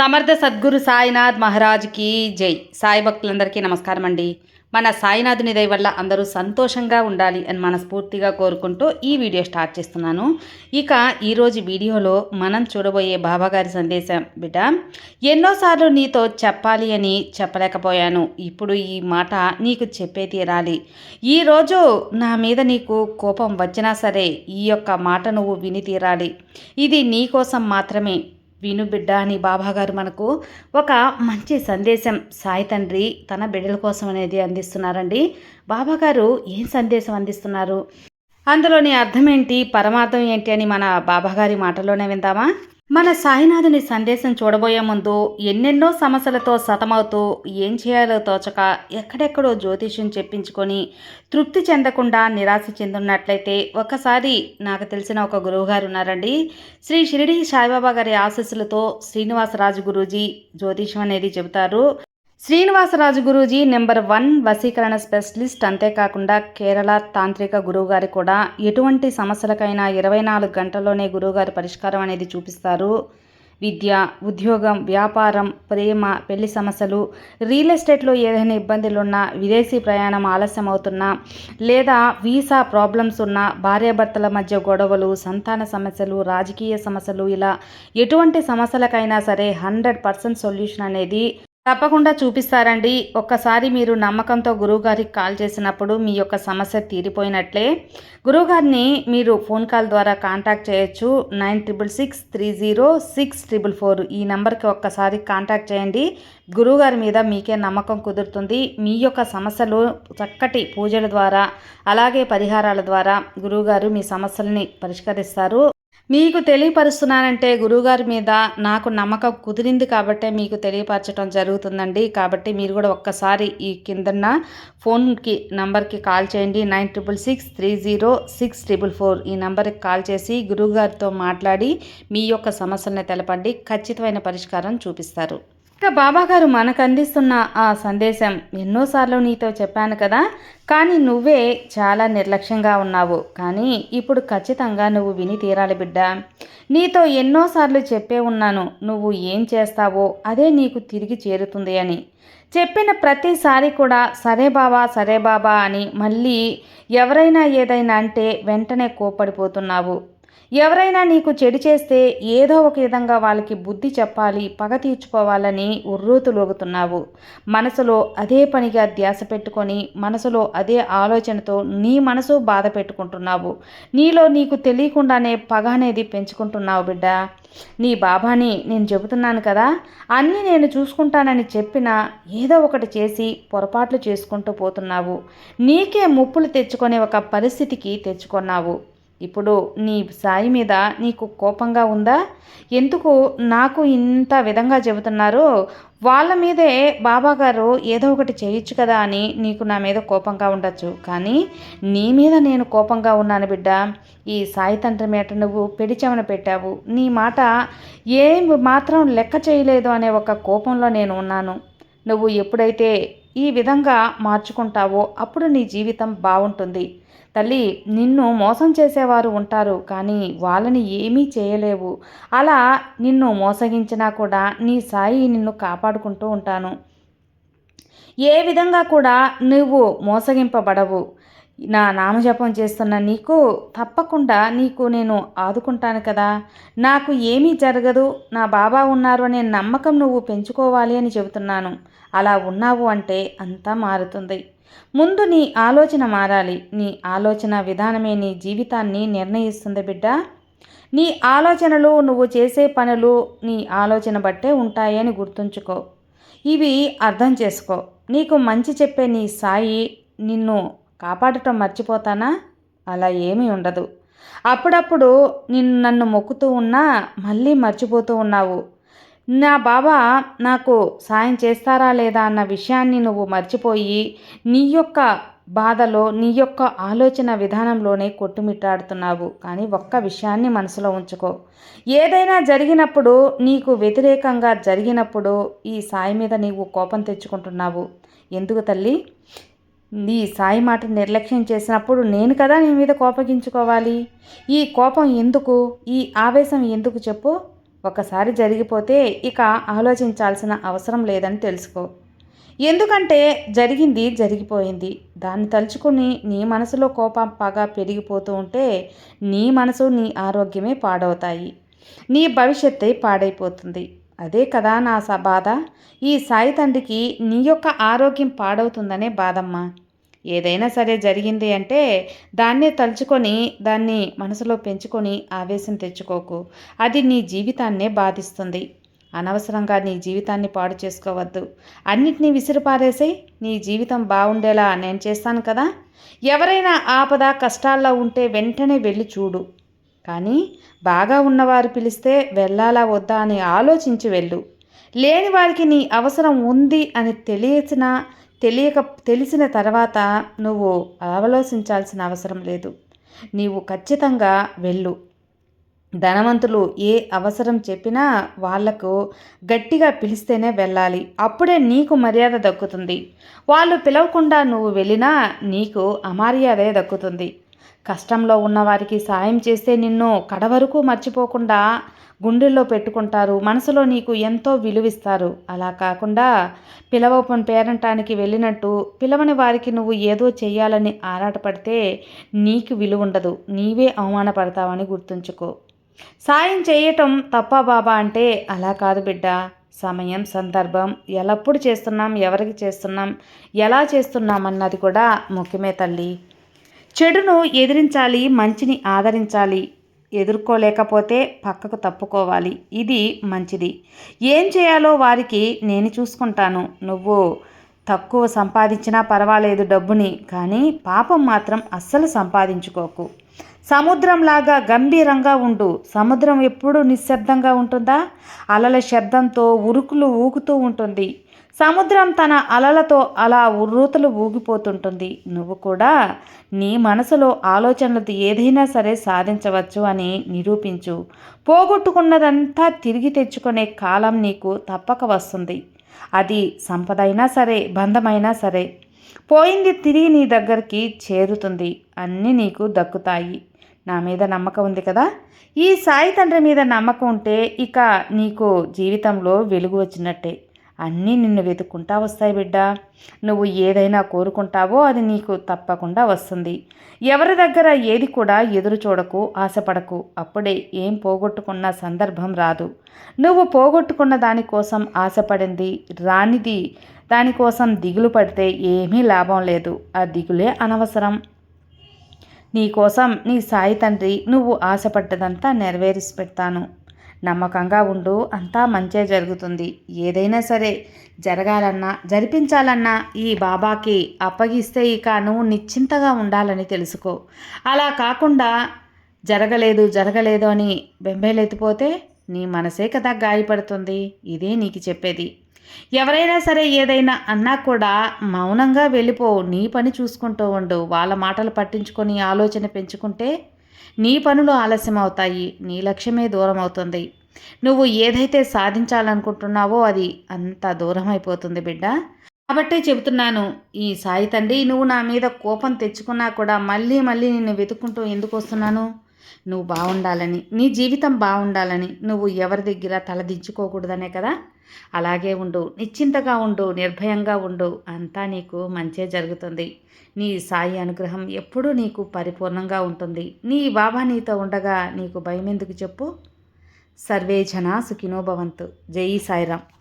సమర్థ సద్గురు సాయినాథ్ మహారాజ్కి జై. సాయి భక్తులందరికీ నమస్కారం అండి మన సాయినాథుని దయ వల్ల అందరూ సంతోషంగా ఉండాలి అని మనస్ఫూర్తిగా కోరుకుంటూ ఈ వీడియో స్టార్ట్ చేస్తున్నాను. ఇక ఈరోజు వీడియోలో మనం చూడబోయే బాబాగారి సందేశం బిడ్డ ఎన్నోసార్లు నీతో చెప్పాలి అని చెప్పలేకపోయాను. ఇప్పుడు ఈ మాట నీకు చెప్పే తీరాలి. ఈరోజు నా మీద నీకు కోపం వచ్చినా సరే ఈ యొక్క మాట నువ్వు విని తీరాలి. ఇది నీ కోసం మాత్రమే. విను బిడ్డ అని బాబాగారు మనకు ఒక మంచి సందేశం. సాయి తండ్రి తన బిడ్డల కోసం అనేది అందిస్తున్నారండి. బాబాగారు ఏం సందేశం అందిస్తున్నారు? అందులోని అర్థం ఏంటి? పరమార్థం ఏంటి అని మన బాబాగారి మాటలోనే విందామా? మన సాయినాథుని సందేశం చూడబోయే ముందు ఎన్నెన్నో సమస్యలతో సతమవుతూ ఏం చేయాలో తోచక ఎక్కడెక్కడో జ్యోతిష్యం చెప్పించుకొని తృప్తి చెందకుండా నిరాశ చెందున్నట్లయితే ఒకసారి నాకు తెలిసిన ఒక గురువుగారు ఉన్నారండి. శ్రీ షిరిడి సాయిబాబా గారి ఆశీస్సులతో శ్రీనివాసరాజు గురూజీ జ్యోతిష్యం అనేది చెబుతారు. శ్రీనివాసరాజు గురూజీ నెంబర్ వన్ వసీకరణ స్పెషలిస్ట్ అంతేకాకుండా కేరళ తాంత్రిక గురువుగారి కూడా ఎటువంటి సమస్యలకైనా ఇరవై నాలుగు గంటల్లోనే గురువుగారి పరిష్కారం అనేది చూపిస్తారు. విద్య ఉద్యోగం వ్యాపారం ప్రేమ పెళ్ళి సమస్యలు రియల్ ఎస్టేట్లో ఏదైనా ఇబ్బందులు ఉన్నా విదేశీ ప్రయాణం ఆలస్యం అవుతున్నా లేదా వీసా ప్రాబ్లమ్స్ ఉన్న భార్యాభర్తల మధ్య గొడవలు సంతాన సమస్యలు రాజకీయ సమస్యలు ఇలా ఎటువంటి సమస్యలకైనా సరే హండ్రెడ్ పర్సెంట్ సొల్యూషన్ అనేది తప్పకుండా చూపిస్తారండి. ఒక్కసారి మీరు నమ్మకంతో గురువుగారికి కాల్ చేసినప్పుడు మీ యొక్క సమస్య తీరిపోయినట్లే. గురువుగారిని మీరు ఫోన్ కాల్ ద్వారా కాంటాక్ట్ చేయొచ్చు. Nine triple six three zero six triple four ఈ నెంబర్కి ఒక్కసారి కాంటాక్ట్ చేయండి. గురువుగారి మీద మీకే నమ్మకం కుదురుతుంది. మీ యొక్క సమస్యలు చక్కటి పూజల ద్వారా అలాగే పరిహారాల ద్వారా గురువుగారు మీ సమస్యల్ని పరిష్కరిస్తారు. మీకు తెలియపరుస్తున్నానంటే గురువుగారి మీద నాకు నమ్మకం కుదిరింది కాబట్టే మీకు తెలియపరచడం జరుగుతుందండి. కాబట్టి మీరు కూడా ఒక్కసారి ఈ కిందన్న ఫోన్కి నంబర్కి కాల్ చేయండి. Nine triple six three zero six triple four ఈ నంబర్కి కాల్ చేసి గురువుగారితో మాట్లాడి మీ యొక్క సమస్యలను తెలపండి. ఖచ్చితమైన పరిష్కారం చూపిస్తారు. ఇక బాబాగారు మనకు అందిస్తున్న ఆ సందేశం ఎన్నోసార్లు నీతో చెప్పాను కదా కానీ నువ్వే చాలా నిర్లక్ష్యంగా ఉన్నావు. కానీ ఇప్పుడు ఖచ్చితంగా నువ్వు విని తీరాలి బిడ్డ. నీతో ఎన్నోసార్లు చెప్పే ఉన్నాను నువ్వు ఏం చేస్తావో అదే నీకు తిరిగి చేరుతుంది అని. చెప్పిన ప్రతిసారి కూడా సరే బాబా సరే బాబా అని మళ్ళీ ఎవరైనా ఏదైనా అంటే వెంటనే కోపడిపోతున్నావు ఎవరైనా నీకు చెడు చేస్తే ఏదో ఒక విధంగా వాళ్ళకి బుద్ధి చెప్పాలి పగ తీర్చుకోవాలని ఉర్రూతులోగుతున్నావు మనసులో అదే పనిగా ధ్యాస పెట్టుకొని మనసులో అదే ఆలోచనతో నీ మనసు బాధ పెట్టుకుంటున్నావు. నీలో నీకు తెలియకుండానే పగ అనేది పెంచుకుంటున్నావు బిడ్డ. నీ బాబాని నేను చెబుతున్నాను కదా అన్నీ నేను చూసుకుంటానని చెప్పినా ఏదో ఒకటి చేసి పొరపాట్లు చేసుకుంటూ పోతున్నావు. నీకే ముప్పులు తెచ్చుకునే ఒక పరిస్థితికి తెచ్చుకున్నావు. ఇప్పుడు నీ సాయి మీద నీకు కోపంగా ఉందా? ఎందుకు నాకు ఇంత విధంగా చెబుతున్నారు? వాళ్ళ మీదే బాబాగారు ఏదో ఒకటి చేయొచ్చు కదా అని నీకు నా మీద కోపంగా ఉండొచ్చు. కానీ నీ మీద నేను కోపంగా ఉన్నాను బిడ్డ. ఈ సాయి తండ్రి మేట నువ్వు పెడిచెమన పెట్టావు. నీ మాట ఏం మాత్రం లెక్క చేయలేదు అనే ఒక కోపంలో నేను ఉన్నాను. నువ్వు ఎప్పుడైతే ఈ విధంగా మార్చుకుంటావో అప్పుడు నీ జీవితం బాగుంటుంది. తల్లి నిన్ను మోసం చేసేవారు ఉంటారు కానీ వాళ్ళని ఏమీ చేయలేవు. అలా నిన్ను మోసగించినా కూడా నీ సాయి నిన్ను కాపాడుకుంటూ ఉంటాను. ఏ విధంగా కూడా నువ్వు మోసగింపబడవు. నా నామజపం చేస్తున్న నీకు తప్పకుండా నీకు నేను ఆదుకుంటాను కదా. నాకు ఏమీ జరగదు. నా బాబా ఉన్నారు అనే నమ్మకం నువ్వు పెంచుకోవాలి అని చెబుతున్నాను. అలా ఉన్నావు అంటే అంతా మారుతుంది. ముందు నీ ఆలోచన మారాలి. నీ ఆలోచన విధానమే నీ జీవితాన్ని నిర్ణయిస్తుంది బిడ్డ. నీ ఆలోచనలు నువ్వు చేసే పనులు నీ ఆలోచన బట్టే ఉంటాయని గుర్తుంచుకో. ఇవి అర్థం చేసుకో. నీకు మంచి చెప్పే నీ సాయి నిన్ను కాపాడటం మర్చిపోతానా? అలా ఏమీ ఉండదు. అప్పుడప్పుడు నిన్ను నన్ను మొక్కుతూ ఉన్నా మళ్ళీ మర్చిపోతూ ఉన్నావు. నా బాబా నాకు సాయం చేస్తారా లేదా అన్న విషయాన్ని నువ్వు మర్చిపోయి నీ యొక్క బాధలో నీ యొక్క ఆలోచన విధానంలోనే కొట్టుమిట్టాడుతున్నావు. కానీ ఒక్క విషయాన్ని మనసులో ఉంచుకో. ఏదైనా జరిగినప్పుడు నీకు వ్యతిరేకంగా జరిగినప్పుడు ఈ సాయి మీద నీవు కోపం తెచ్చుకుంటున్నావు. ఎందుకు తల్లి? నీ సాయి మాట నిర్లక్ష్యం చేసినప్పుడు నేను కదా నీ మీద కోపగించుకోవాలి? ఈ కోపం ఎందుకు? ఈ ఆవేశం ఎందుకు చెప్పు? ఒకసారి జరిగిపోతే ఇక ఆలోచించాల్సిన అవసరం లేదని తెలుసుకో. ఎందుకంటే జరిగింది జరిగిపోయింది. దాన్ని తలుచుకుని నీ మనసులో కోపం పగ పెరిగిపోతూ ఉంటే నీ మనసు నీ ఆరోగ్యమే పాడవుతాయి. నీ భవిష్యత్తే పాడైపోతుంది. అదే కదా నా స బాధ? ఈ సాయి తండ్రికి నీ యొక్క ఆరోగ్యం పాడవుతుందనే బాధమ్మా. ఏదైనా సరే జరిగింది అంటే దాన్నే తలుచుకొని దాన్ని మనసులో పెంచుకొని ఆవేశం తెచ్చుకోకు. అది నీ జీవితాన్నే బాధిస్తుంది. అనవసరంగా నీ జీవితాన్ని పాడు చేసుకోవద్దు. అన్నిటినీ విసిరిపారేసే నీ జీవితం బాగుండేలా నేను చేస్తాను కదా? ఎవరైనా ఆపద కష్టాల్లో ఉంటే వెంటనే వెళ్ళి చూడు. కానీ బాగా ఉన్నవారు పిలిస్తే వెళ్ళాలా వద్దా అని ఆలోచించి వెళ్ళు. లేని వారికి నీ అవసరం ఉంది అని తెలియచినా తెలియక తెలిసిన తర్వాత నువ్వు ఆలోచించాల్సిన అవసరం లేదు. నీవు ఖచ్చితంగా వెళ్ళు. ధనవంతులు ఏ అవసరం చెప్పినా వాళ్ళకు గట్టిగా పిలిస్తేనే వెళ్ళాలి. అప్పుడే నీకు మర్యాద దక్కుతుంది. వాళ్ళు పిలవకుండా నువ్వు వెళ్ళినా నీకు అమర్యాదే దక్కుతుంది. కష్టంలో ఉన్నవారికి సాయం చేస్తే నిన్ను కడవరకు మర్చిపోకుండా గుండెల్లో పెట్టుకుంటారు. మనసులో నీకు ఎంతో విలువిస్తారు. అలా కాకుండా పిలవపని పేరంటానికి వెళ్ళినట్టు పిలవని వారికి నువ్వు ఏదో చేయాలని ఆరాటపడితే నీకు విలువ ఉండదు నీవే అవమానపడతావని గుర్తుంచుకో. సాయం చేయటం తప్ప బాబా అంటే అలా కాదు బిడ్డ. సమయం సందర్భం ఎల్లప్పుడు చేస్తున్నాం ఎవరికి చేస్తున్నాం ఎలా చేస్తున్నాం అన్నది కూడా ముఖ్యమే తల్లి. చెడును ఎదిరించాలి మంచిని ఆదరించాలి ఎదుర్కోలేకపోతే పక్కకు తప్పుకోవాలి. ఇది మంచిది. ఏం చేయాలో వారికి నేను చూసుకుంటాను. నువ్వు తక్కువ సంపాదించినా పర్వాలేదు డబ్బుని కానీ పాపం మాత్రం అస్సలు సంపాదించుకోకు. సముద్రంలాగా గంభీరంగా ఉండు. సముద్రం ఎప్పుడూ నిశ్శబ్దంగా ఉంటుందా? అలల శబ్దంతో ఉరుకులు ఊగుతూ ఉంటుంది. సముద్రం తన అలలతో అలా ఉర్రూతలు ఊగిపోతుంటుంది. నువ్వు కూడా నీ మనసులో ఆలోచనలతో ఏదైనా సరే సాధించవచ్చు అని నిరూపించు. పోగొట్టుకున్నదంతా తిరిగి తెచ్చుకునే కాలం నీకు తప్పక వస్తుంది. అది సంపదైనా సరే బంధమైనా సరే పోయింది తిరిగి నీ దగ్గరికి చేరుతుంది. అన్నీ నీకు దక్కుతాయి. నా మీద నమ్మకం ఉంది కదా? ఈ సాయి తండ్రి మీద నమ్మకం ఉంటే ఇక నీకు జీవితంలో వెలుగు వచ్చినట్టే. అన్నీ నిన్ను వెతుక్కుంటా వస్తాయి బిడ్డ. నువ్వు ఏదైనా కోరుకుంటావో అది నీకు తప్పకుండా వస్తుంది. ఎవరి దగ్గర ఏది కూడా ఎదురు చూడకు ఆశపడకు. అప్పుడే ఏం పోగొట్టుకున్న సందర్భం రాదు. నువ్వు పోగొట్టుకున్న దానికోసం ఆశపడింది రానిది దానికోసం దిగులు పడితే ఏమీ లాభం లేదు. ఆ దిగులే అనవసరం. నీకోసం నీ సాయి తండ్రి నువ్వు ఆశపడ్డదంతా నెరవేరిసి పెడతాను. నమ్మకంగా ఉండు అంతా మంచే జరుగుతుంది. ఏదైనా సరే జరగాలన్నా జరిపించాలన్నా ఈ బాబాకి అప్పగిస్తే ఇక నువ్వు నిశ్చింతగా ఉండాలని తెలుసుకో. అలా కాకుండా జరగలేదు జరగలేదు అని బెంబేలెత్తిపోతే నీ మనసే కదా గాయపడుతుంది. ఇదే నీకు చెప్పేది. ఎవరైనా సరే ఏదైనా అన్నా కూడా మౌనంగా వెళ్ళిపో నీ పని చూసుకుంటూ ఉండు. వాళ్ళ మాటలు పట్టించుకొని ఆలోచన పెంచుకుంటే నీ పనులు ఆలస్యం అవుతాయి నీ లక్ష్యమే దూరం అవుతుంది నువ్వు ఏదైతే సాధించాలనుకుంటున్నావో అది అంత దూరం అయిపోతుంది బిడ్డ. కాబట్టే చెబుతున్నాను ఈ సాయి తండ్రి నువ్వు నా మీద కోపం తెచ్చుకున్నా కూడా మళ్ళీ మళ్ళీ నిన్ను వెతుక్కుంటూ ఎందుకు వస్తున్నాను? నువ్వు బాగుండాలని నీ జీవితం బాగుండాలని నువ్వు ఎవరి దగ్గర తలదించుకోకూడదనే కదా? అలాగే ఉండు నిశ్చింతగా ఉండు నిర్భయంగా ఉండు అంతా నీకు మంచే జరుగుతుంది. నీ సాయి అనుగ్రహం ఎప్పుడూ నీకు పరిపూర్ణంగా ఉంటుంది. నీ బాబా నీతో ఉండగా నీకు భయం ఎందుకు చెప్పు? సర్వే జనా సుఖినోభవంతు జై సాయిరామ్.